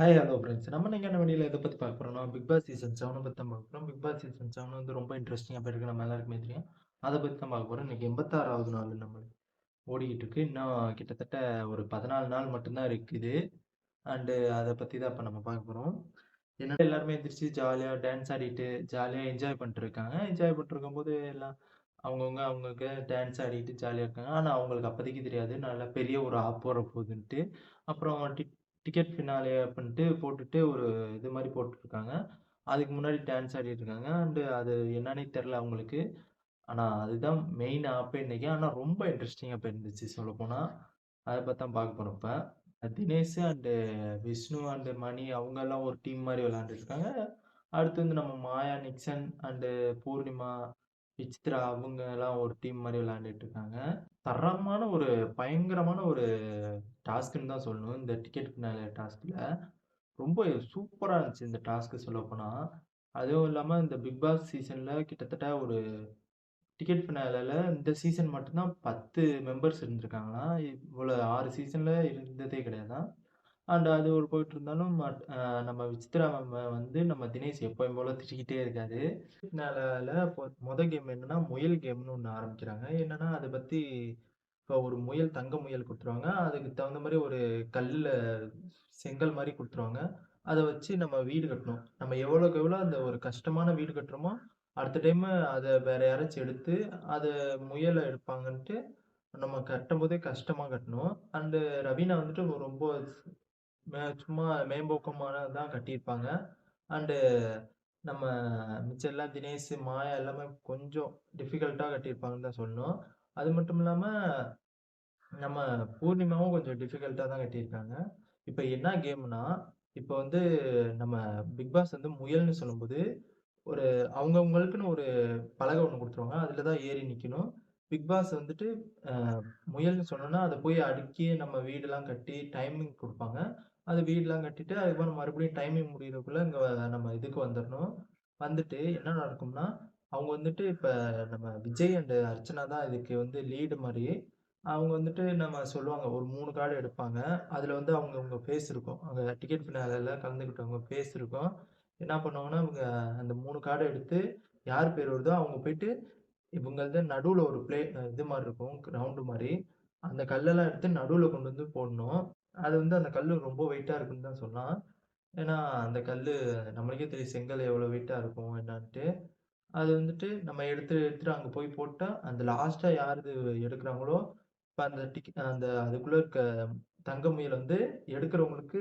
Hi hello friends நம்ம இன்னைக்கு என்ன வீடியோல இதை பற்றி பார்க்க போகிறோம்னா பிக் பாஸ் சீசன் செவனை பற்றி தான் பார்க்க போகிறோம் பிக் பாஸ் சீசன் செவன் வந்து ரொம்ப இன்ட்ரெஸ்டிங்காக போயிருக்கு நம்ம எல்லாருக்குமே தெரியும். அதை பற்றி தான் பார்க்க போகிறோம் இன்னைக்கு எண்பத்தாறாவது நாள் நம்ம ஓடிக்கிட்டு இருக்கு. இன்னும் கிட்டத்தட்ட ஒரு பதினாலு நாள் மட்டும்தான் இருக்குது. அண்டு அதை பற்றி தான் இப்போ நம்ம பார்க்க போகிறோம் என்ன எல்லாருமே எந்திரிச்சு ஜாலியாக டான்ஸ் ஆடிட்டு ஜாலியாக என்ஜாய் பண்ணிட்டுருக்காங்க என்ஜாய் பண்ணிட்டு போது எல்லாம் அவங்கவுங்க அவங்களுக்கு டான்ஸ் ஆடிட்டு ஜாலியாக இருக்காங்க. ஆனால் அவங்களுக்கு அப்போதைக்கு தெரியாது. நல்லா பெரிய ஒரு ஆப் போகிற போகுதுன்ட்டு. அப்புறம் டிக் டிக்கெட் ஃபினாலே பண்ணிட்டு போட்டுட்டு ஒரு இது மாதிரி போட்டுருக்காங்க அதுக்கு முன்னாடி டான்ஸ் ஆடிட்டு இருக்காங்க அண்டு அது என்னன்னே தெரில அவங்களுக்கு. ஆனால் அதுதான் மெயின் ஆப்பே இன்றைக்கி ஆனால் ரொம்ப இன்ட்ரெஸ்டிங்காக போயிருந்துச்சு சொல்லப்போனால் அதை பற்றி தான் பார்க்க போகிறோம் இப்போ. தினேஷ் அண்டு விஷ்ணு அண்டு மணி அவங்கெல்லாம் ஒரு டீம் மாதிரி விளாண்டுருக்காங்க அடுத்து வந்து நம்ம மாயா நிக்சன் அண்டு பூர்ணிமா விசித்ரா அவங்க எல்லாம் ஒரு டீம் மாதிரி விளையாண்டுட்டு இருக்காங்க தரமான ஒரு பயங்கரமான ஒரு டாஸ்க்குன்னு தான் சொல்லணும். இந்த டிக்கெட் பின்னால டாஸ்க்ல ரொம்ப சூப்பராக இருந்துச்சு இந்த டாஸ்க்கு சொல்லப்போனால் அதுவும் இல்லாமல் இந்த பிக் பாஸ் சீசனில் கிட்டத்தட்ட ஒரு டிக்கெட் ஃபினாலில் இந்த சீசன் மட்டும்தான் பத்து மெம்பர்ஸ் இருந்திருக்காங்கன்னா இவ்வளோ ஆறு சீசனில் இருந்ததே கிடையாதான் அண்ட் அது ஒரு போயிட்டு இருந்தாலும் நம்ம விசித்ரா மேம் வந்து நம்ம தினேஷ் எப்போயும் போல திட்டிக்கிட்டே இருக்காரு. இதனால மொதல் கேம் என்னன்னா முயல் கேம்னு ஒன்று ஆரம்பிக்கிறாங்க. என்னன்னா அதை பற்றி இப்போ ஒரு முயல் தங்க முயல் கொடுத்துருவாங்க. அதுக்கு தகுந்த மாதிரி ஒரு கல்லில் செங்கல் மாதிரி கொடுத்துருவாங்க. அதை வச்சு நம்ம வீடு கட்டணும். நம்ம எவ்வளோக்கு எவ்வளோ அந்த ஒரு கஷ்டமான வீடு கட்டுறோமோ அடுத்த டைம் அதை வேற யாராச்சும் எடுத்து அதை முயலை எடுப்பாங்கன்ட்டு நம்ம கட்டும் போதே கஷ்டமாக கட்டணும். அண்டு ரவீனா வந்துட்டு ரொம்ப சும்மா மேம்போக்கமான தான் கட்டியிருப்பாங்க. அண்டு நம்ம மிச்சம் எல்லாம் தினேஷ் மாயா எல்லாமே கொஞ்சம் டிஃபிகல்ட்டாக கட்டியிருப்பாங்கன்னு தான் சொல்லணும். அது மட்டும் இல்லாமல் நம்ம பூர்ணிமாவும் கொஞ்சம் டிஃபிகல்ட்டாக தான் கட்டியிருக்காங்க. இப்போ என்ன கேம்னா இப்போ வந்து நம்ம பிக் பாஸ் வந்து முயல்னு சொல்லும்போது ஒரு அவங்கவுங்களுக்குன்னு ஒரு பலகை ஒன்று கொடுத்துருவாங்க. அதில் தான் ஏறி நிற்கணும் பிக் பாஸ் வந்துட்டு முயல்னு சொன்னோன்னா அதை போய் அடுக்கி நம்ம வீடெல்லாம் கட்டி டைமிங் கொடுப்பாங்க. அது வீடெல்லாம் கட்டிட்டு அதுக்கப்புறம் மறுபடியும் டைமிங் முடியறதுக்குள்ள இங்கே நம்ம இதுக்கு வந்துடணும் வந்துட்டு என்ன நடக்கும்னா அவங்க வந்துட்டு இப்போ நம்ம விஜய் அண்ட் அர்ச்சனா தான் இதுக்கு வந்து லீடு மாதிரி. அவங்க வந்துட்டு நம்ம சொல்லுவாங்க ஒரு மூணு கார்டு எடுப்பாங்க. அதில் வந்து அவங்க அவங்க ஃபேஸ் இருக்கும். அங்கே டிக்கெட் ஃபினாலில் கலந்துக்கிட்டவங்க ஃபேஸ் இருக்கும். என்ன பண்ணுவாங்கன்னா அவங்க அந்த மூணு கார்டை எடுத்து யார் பேர் வருதோ அவங்க போயிட்டு இவங்களது நடுவில் ஒரு பிளே இது மாதிரி இருக்கும் கிரவுண்டு மாதிரி அந்த கல்லெல்லாம் எடுத்து நடுவில் கொண்டு வந்து போடணும். அது வந்து அந்த கல் ரொம்ப வெயிட்டாக இருக்குன்னு தான் சொன்னான். ஏன்னா அந்த கல் நம்மளுக்கே தெரியும் செங்கல் எவ்வளோ வெயிட்டாக இருக்கும் என்னான்ட்டு. அது வந்துட்டு நம்ம எடுத்து எடுத்துட்டு அங்கே போய் போட்டால் அந்த லாஸ்ட்டாக யார் இது எடுக்கிறாங்களோ இப்போ அந்த டிக் அந்த அதுக்குள்ளே இருக்க தங்க முயல் வந்து எடுக்கிறவங்களுக்கு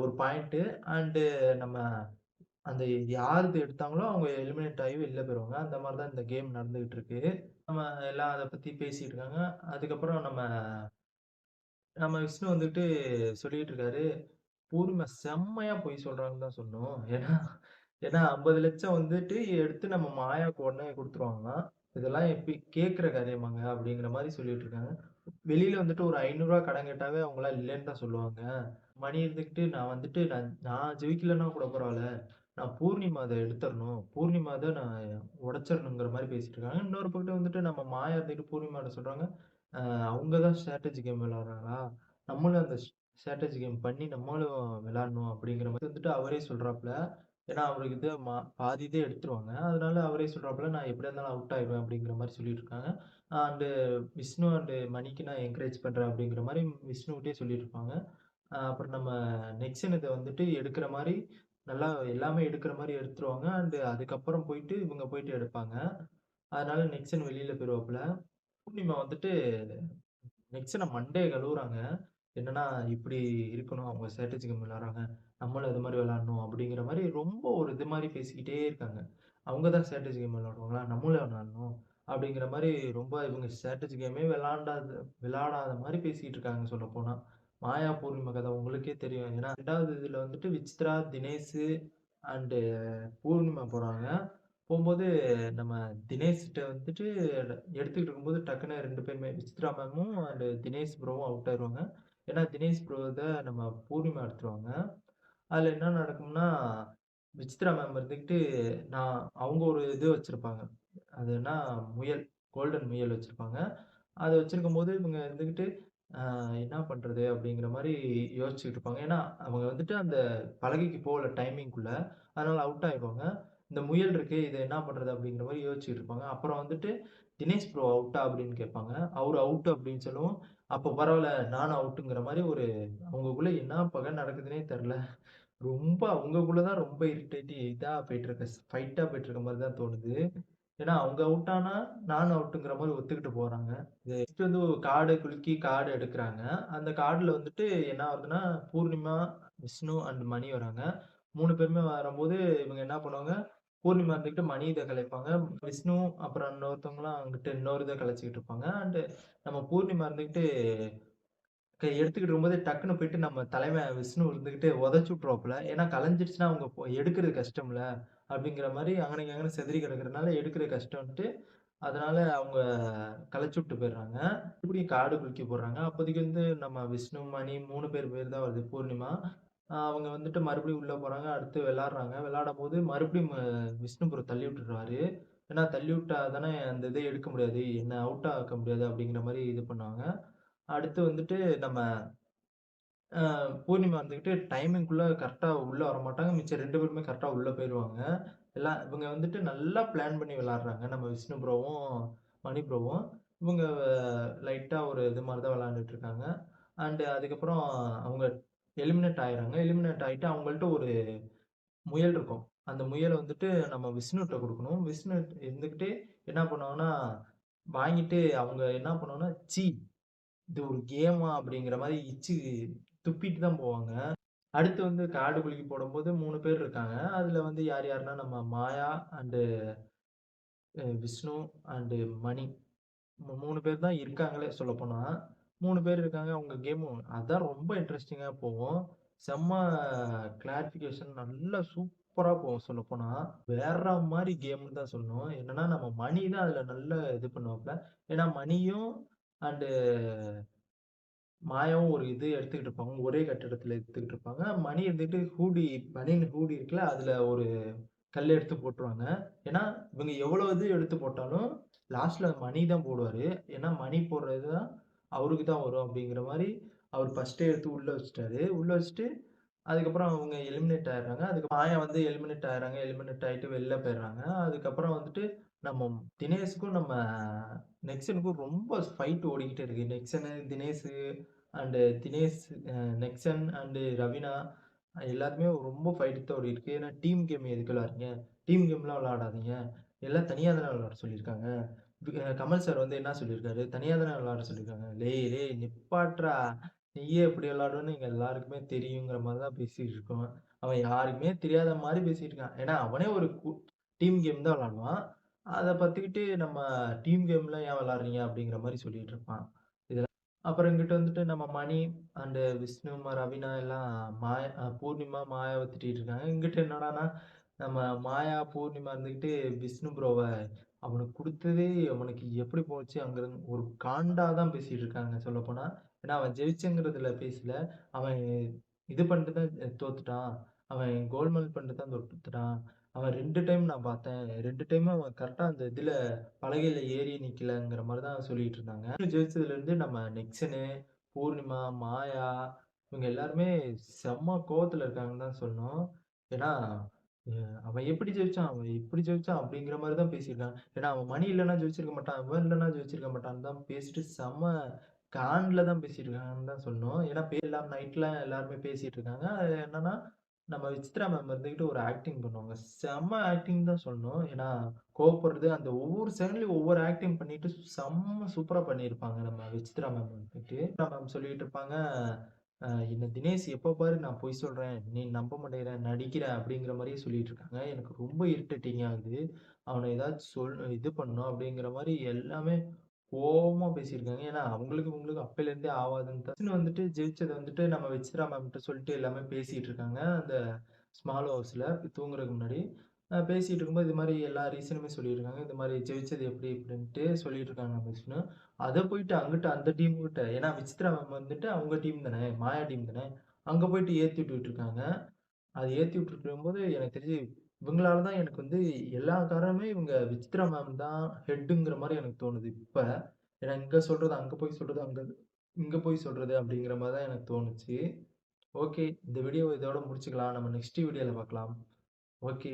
ஒரு பாயிண்ட்டு அண்டு நம்ம அந்த யார் எடுத்தாங்களோ அவங்க எலிமினேட் ஆகி வெளில போயிடுவாங்க அந்த மாதிரி தான் இந்த கேம் நடந்துகிட்டு இருக்கு நம்ம எல்லாம் அதை பற்றி பேசிட்டு இருக்காங்க. அதுக்கப்புறம் நம்ம நம்ம விஷ்ணு வந்துட்டு சொல்லிட்டு இருக்காரு. பூர்மை செம்மையா பொய் சொல்றாங்கன்னு தான் சொன்னோம் ஏன்னா ஏன்னா ஐம்பது லட்சம் வந்துட்டு எடுத்து நம்ம மாயாவுக்கு உடனே கொடுத்துருவாங்களாம் இதெல்லாம் எப்படி கேட்குற காரியமாங்க அப்படிங்கிற மாதிரி சொல்லிட்டு இருக்காங்க. வெளியில வந்துட்டு ஒரு ஐநூறுரூவா கடன் கேட்டாவே அவங்களாம் இல்லைன்னு தான் சொல்லுவாங்க. மணி இருந்துக்கிட்டு நான் வந்துட்டு நான் நான் ஜெயிக்கலன்னா கூட பரவாயில்ல. நான் பூர்ணிமா அதை எடுத்துடணும் பூர்ணிமா அதை நான் உடைச்சிடணுங்கிற மாதிரி பேசிட்டு இருக்காங்க. இன்னொரு பக்கத்து வந்துட்டு நம்ம மாயா இருந்துட்டு பூர்ணிமாட்ட சொல்றாங்க. அவங்க தான் ஸ்ட்ராட்டஜி கேம் விளாட்றாங்களா நம்மளும் அந்த ஸ்ட்ராட்டஜி கேம் பண்ணி நம்மளும் விளாடணும் அப்படிங்கிற மாதிரி வந்துட்டு அவரே சொல்றாப்புல. ஏன்னா அவருக்கு இது மா பாதி இதே எடுத்துருவாங்க. அதனால அவரே சொல்கிறாப்புல நான் எப்படியா இருந்தாலும் அவுட் ஆயிடுவேன் அப்படிங்கிற மாதிரி சொல்லிட்டு இருக்காங்க. அண்டு விஷ்ணு அண்டு மணிக்கு நான் என்கரேஜ் பண்றேன் அப்படிங்கிற மாதிரி விஷ்ணுகிட்டே சொல்லிட்டு இருப்பாங்க. அப்புறம் நம்ம நெக்ஸ்ட் இதை வந்துட்டு எடுக்கிற மாதிரி நல்லா எல்லாமே எடுக்கிற மாதிரி எடுத்துருவாங்க. அண்டு அதுக்கப்புறம் போயிட்டு இவங்க போயிட்டு எடுப்பாங்க. அதனால நெக்ஸன் வெளியில் போயிருவாப்புல. பூர்ணிமா வந்துட்டு நெக்ஸனை மண்டே கழுவுறாங்க. என்னன்னா இப்படி இருக்கணும். அவங்க ஸ்ட்ராட்டஜி கேம் விளாட்றாங்க நம்மளும் இது மாதிரி விளாடணும் அப்படிங்கிற மாதிரி ரொம்ப ஒரு இது மாதிரி பேசிக்கிட்டே இருக்காங்க. அவங்க தான் ஸ்ட்ராட்டஜி கேம் விளாடுவாங்களா நம்மளும் விளாடணும் அப்படிங்கிற மாதிரி ரொம்ப இவங்க ஸ்ட்ராட்டஜி கேமே விளாண்டாத விளாடாத மாதிரி பேசிக்கிட்டு இருக்காங்க சொல்ல மாயா பூர்ணிமா கதை உங்களுக்கே தெரியும். ஏன்னா ரெண்டாவது இதில் வந்துட்டு விசித்ரா தினேஷ் அண்டு பூர்ணிமா போகிறாங்க போகும்போது நம்ம தினேஷ்கிட்ட வந்துட்டு எடுத்துக்கிட்டு இருக்கும்போது டக்குன்னு ரெண்டு பேருமே விசித்ரா மேமும் அண்டு தினேஷ் ப்ரோவும் அவுட் ஆயிடுவாங்க ஏன்னா தினேஷ் ப்ரோவை நம்ம பூர்ணிமா எடுத்துருவாங்க. அதில் என்ன நடக்கும்னா விசித்ரா மேம் இருந்துக்கிட்டு நான் அவங்க ஒரு இது வச்சுருப்பாங்க. அதுனா முயல் கோல்டன் முயல் வச்சுருப்பாங்க. அதை வச்சுருக்கும் போது இவங்க இருந்துக்கிட்டு அ என்ன பண்றது? அப்படிங்கிற மாரி யோசிச்சுட்டு இருப்பாங்க. ஏன்னா, அவங்க வந்துட்டு அந்த பலகைக்கு போகல டைமிங்குள்ள. அதனால அவுட் ஆயிருவாங்க. இந்த முயல் இருக்கே, இத என்ன பண்றது? அப்படிங்கிற மாரி யோசிச்சுட்டு இருப்பாங்க. அப்புறம் வந்துட்டு, "தினேஷ் ப்ரோ அவுட்டா?" அப்படின்னு கேட்பாங்க. அவரு அவுட் அப்படின்னு சொல்லவும், அப்ப பரவால்ல நானும் அவுட்டுங்கிற மாரி ஒரு அவங்கக்குள்ள என்ன பகை நடக்குதுன்னே தெர்ல. ரொம்ப அவங்கக்குள்ள தான் ரொம்ப இரிட்டேட்டி இதா போயிட்டு ஸ் ஃபைட்டா போயிட்டு இருக்க மாரி தான் தோணுது. ஏன்னா, அவங்க அவுட் ஆனா, நானும் அவுட்டுங்கிற மாரி ஒத்துக்கிட்டு போறாங்க. நெக்ஸ்ட் வந்து கார்டு குலுக்கி கார்டு எடுக்குறாங்க. அந்த கார்டுல வந்துட்டு என்ன ஆகுதுன்னா, பூர்ணிமா, விஷ்ணு அண்ட் மணி வராங்க. 3 பேருமே வரும்போது, இவங்க என்ன பண்ணுவாங்க, பூர்ணிமா இருந்துகிட்டு மணி இத கலைப்பாங்க. விஷ்ணு அப்புறம் இன்னொருத்தவங்கலாம் அங்கிட்டு இன்னொரு இத கலைச்சுக்கிட்டு இருப்பாங்க. அண்ட் நம்ம பூர்ணிமா இருந்துகிட்டு க எடுத்துக்கிட்டு இருக்கும்போது டக்குனு போயிட்டு நம்ம தலைவன் விஷ்ணு இருந்துகிட்டு உதைச்சு விட்டுருவாப்புல. ஏன்னா கலைஞ்சிருச்சுன்னா அவங்க எடுக்குறது கஷ்டம்ல. அப்படிங்கிற மாதிரி அங்கனையும் அங்கே சிதறி கிடக்கிறதுனால எடுக்கிற கஷ்டம்ட்டு அதனால அவங்க களைச்சு விட்டு போயிடுறாங்க. இப்படி காடு குலுக்கி போடுறாங்க. அப்போதைக்கு வந்து நம்ம விஷ்ணு, மணி மூணு பேர் பேர் தான் வருது. பூர்ணிமா. அவங்க வந்துட்டு மறுபடியும் உள்ளே போகிறாங்க அடுத்து விளாட்றாங்க விளாடும் போது மறுபடியும் விஷ்ணுபுரம் தள்ளி விட்டுருவாரு. ஏன்னா தள்ளி விட்டா தானே அந்த இதை எடுக்க முடியாது. என்ன அவுட் ஆக்க முடியாது அப்படிங்கிற மாதிரி இது பண்ணுவாங்க. அடுத்து வந்துட்டு நம்ம பூர்ணிமா வந்துக்கிட்டு டைமிங்குள்ளே கரெக்டாக உள்ளே வரமாட்டாங்க. மிச்சம் ரெண்டு பேருமே கரெக்டாக உள்ளே போயிடுவாங்க எல்லாம் இவங்க வந்துட்டு நல்லா பிளான் பண்ணி விளாட்றாங்க நம்ம விஷ்ணு ப்ரோவும், மணி ப்ரோவும். இவங்க லைட்டாக ஒரு இது மாதிரி தான் விளாண்டுட்டு இருக்காங்க. அண்டு அதுக்கப்புறம் அவங்க எலிமினேட் ஆயிடுறாங்க. எலிமினேட் ஆகிட்டு அவங்கள்ட்ட ஒரு முயல் இருக்கும். அந்த முயலை வந்துட்டு நம்ம விஷ்ணுகிட்ட கொடுக்கணும் விஷ்ணு இருந்துக்கிட்டு என்ன பண்ணுவாங்கன்னா, வாங்கிட்டு அவங்க என்ன பண்ணுவாங்கன்னா, சி இது ஒரு கேமா?" அப்படிங்கிற மாதிரி இச்சு துப்பிட்டு தான் போவாங்க. அடுத்து வந்து காடு குலுக்கி போடும்போது மூணு பேர் இருக்காங்க. அதுல வந்து யார் யாருன்னா, நம்ம மாயா அண்டு விஷ்ணு அண்டு மணி. மூணு பேர் தான் இருக்காங்களே சொல்ல போனா மூணு பேர் இருக்காங்க. அவங்க கேமும் அதான் ரொம்ப இன்ட்ரெஸ்டிங்காக போகும். செம்ம கிளாரிஃபிகேஷன் நல்லா சூப்பராக போகும் சொல்லப்போனா. வேற மாதிரி கேம்னு தான் சொல்லணும். என்னன்னா, நம்ம மணி தான் அதில் நல்லா இது பண்ணுவாப்புல ஏன்னா மணியும் அண்டு மாயாவும் ஒரு இது எடுத்துக்கிட்டு இருப்பாங்க. ஒரே கட்டிடத்துல எடுத்துக்கிட்டு இருப்பாங்க. மணி இருந்துட்டு ஹூடி பனியன் ஹூடி இருக்குல்ல, அதுல ஒரு கல் எடுத்து போட்டுருவாங்க. ஏன்னா, இவங்க எவ்வளவு இது எடுத்து போட்டாலும், லாஸ்ட்ல மணி தான் போடுவாரு. ஏன்னா, மணி போடுறது தான் அவருக்கு தான் வரும் அப்படிங்கிற மாதிரி அவர் ஃபர்ஸ்டே எடுத்து உள்ள வச்சுட்டாரு. உள்ள வச்சுட்டு, அதுக்கப்புறம் அவங்க எலிமினேட் ஆயிடுறாங்க. அதுக்கு மாயா வந்து எலிமினேட் ஆயிடுறாங்க. எலிமினேட் ஆகிட்டு வெளில போயிடுறாங்க. அதுக்கப்புறம் வந்துட்டு, நம்ம தினேஷுக்கும் நம்ம நெக்ஸனுக்கும் ரொம்ப ஃபைட் ஓடிக்கிட்டே இருக்கு. நெக்ஸனு Dinesh and Dinesh Nexon and Raveena எல்லாருமே ரொம்ப ஃபைட்டு தான் ஓடிருக்கு. ஏன்னா டீம் கேம் எதுக்கு விளாடுறீங்க டீம் கேம்லாம் விளாடாதீங்க எல்லாம் தனியாக தானே விளாட சொல்லியிருக்காங்க. கமல் சார் வந்து என்ன சொல்லியிருக்காரு? தனியாக தானே விளாட சொல்லியிருக்காங்க. லே லே நிப்பாட்றா! நீயே எப்படி விளாடுன்னு இங்க எல்லாருக்குமே தெரியுங்கிற" மாதிரி தான் பேசிட்டு இருக்கோம். அவன் யாருக்குமே தெரியாத மாதிரி பேசிட்டு இருக்கான். ஏன்னா அவனே ஒரு டீம் கேம் தான் விளாடுவான் அதை பார்த்துக்கிட்டு நம்ம டீம் கேம்ல ஏன் விளாடுறீங்க அப்படிங்கிற மாதிரி சொல்லிட்டு இருப்பான். அப்புறம் இங்கிட்டு வந்துட்டு நம்ம மணி அண்டு விஷ்ணு, ரவினா எல்லாம் மாயா பூர்ணிமா, மாயாவை திட்டிகிட்டு இருக்காங்க. இங்கிட்டு என்னடான்னா, நம்ம மாயா, பூர்ணிமா இருந்துக்கிட்டு விஷ்ணு ப்ரோவை அவனுக்கு கொடுத்ததே அவனுக்கு எப்படி போச்சு அங்கிருந்து ஒரு காண்டா தான் பேசிட்டு இருக்காங்க சொல்லப்போனால் ஏன்னா அவன் ஜெயிச்சுங்கிறதுல பேசல. அவன் இது பண்ணிட்டு தான் தோத்துட்டான். அவன் கோல்மால் பண்ணிட்டு தான் தோத்துட்டான். அவன் ரெண்டு டைம் நான் பார்த்தேன். ரெண்டு டைமும் அவன் கரெக்டாக அந்த இதுல பலகையில ஏறி நிக்கலங்கிற மாதிரி தான் சொல்லிட்டு இருந்தாங்க. ஜெயிச்சதுலேருந்து நம்ம நெக்ஸனு பூர்ணிமா, மாயா இவங்க எல்லாருமே செம்ம கோவத்தில் இருக்காங்கன்னு தான் சொன்னோம் ஏன்னா, அவன் எப்படி ஜெயிச்சான்? அவன் இப்படி ஜெயிச்சான்? அப்படிங்கிற மாதிரி தான் பேசியிருக்கான் ஏன்னா, அவன் மணி இல்லைன்னா ஜெயிச்சிருக்க மாட்டான். அவன் இல்லைன்னா ஜெயிச்சிருக்க மாட்டான்னு தான் பேசிட்டு செம்ம கான்ல தான் பேசியிருக்காங்கன்னு தான் சொல்லணும். ஏன்னா, எல்லாம் நைட்லாம் எல்லாருமே பேசிட்டு இருக்காங்க. அது என்னன்னா, நம்ம விசித்ரா மேம் இருந்துகிட்டு ஒரு ஆக்டிங் பண்ணுவாங்க. செம்ம ஆக்டிங் தான் சொல்லணும். ஏன்னா, கோவப்படுறது அந்த ஒவ்வொரு செகண்ட்லயும் ஒவ்வொரு ஆக்டிங் பண்ணிட்டு செம்ம சூப்பரா பண்ணியிருப்பாங்க நம்ம விசித்ரா மேம் வந்துட்டு. மேம் சொல்லிட்டு இருப்பாங்க, "என்ன தினேஷ் எப்போ பாரு நான் பொய் சொல்றேன், நீ நம்ப மாட்டேங்கிற, நடிக்கிற" அப்படிங்கிற மாதிரியே சொல்லிட்டு இருக்காங்க. எனக்கு ரொம்ப இரிட்டேட்டிங் ஆகுது. அவனை ஏதாச்சும் சொல் இது பண்ணும் அப்படிங்கிற மாதிரி எல்லாமே கோவமா பேசியிருக்காங்க. ஏன்னா, அவங்களுக்கு உங்களுக்கு அப்பைலேருந்தே ஆவாதுன்னு தான் வந்துட்டு ஜெயிச்சதை வந்துட்டு நம்ம விசித்ரா மேம்கிட்ட சொல்லிட்டு எல்லாமே பேசிட்டு இருக்காங்க. அந்த ஸ்மால் ஹவுஸ்ல தூங்குறதுக்கு முன்னாடி. பேசிகிட்டு பேசிட்டு இருக்கும்போது இது மாதிரி எல்லா ரீசனுமே சொல்லியிருக்காங்க. இது மாதிரி ஜெயிச்சது எப்படி இப்படின்ட்டு சொல்லிட்டு இருக்காங்க விஷ்ணு. அதை போயிட்டு அங்கிட்ட அந்த டீம் கிட்ட ஏன்னா விசித்ரா மேம் வந்துட்டு அவங்க டீம் தானே, மாயா டீம் தானே. அங்க போயிட்டு ஏத்தி விட்டுட்டு இருக்காங்க. அது ஏத்தி விட்டுட்டு இருக்கும்போது எனக்கு தெரிஞ்சு இவங்களால தான் எனக்கு வந்து எல்லா காரணமே இவங்க விசித்ரா மேம் தான் ஹெட்டுங்கிற மாதிரி எனக்கு தோணுது இப்போ ஏன்னா இங்கே சொல்கிறது அங்கே போய் சொல்கிறது அங்கே இங்கே போய் சொல்கிறது அப்படிங்கிற மாதிரி தான் எனக்கு தோணுச்சு. ஓகே. இந்த வீடியோ இதோட முடிச்சுக்கலாம். நம்ம நெக்ஸ்ட் வீடியோவில் பார்க்கலாம். ஓகே.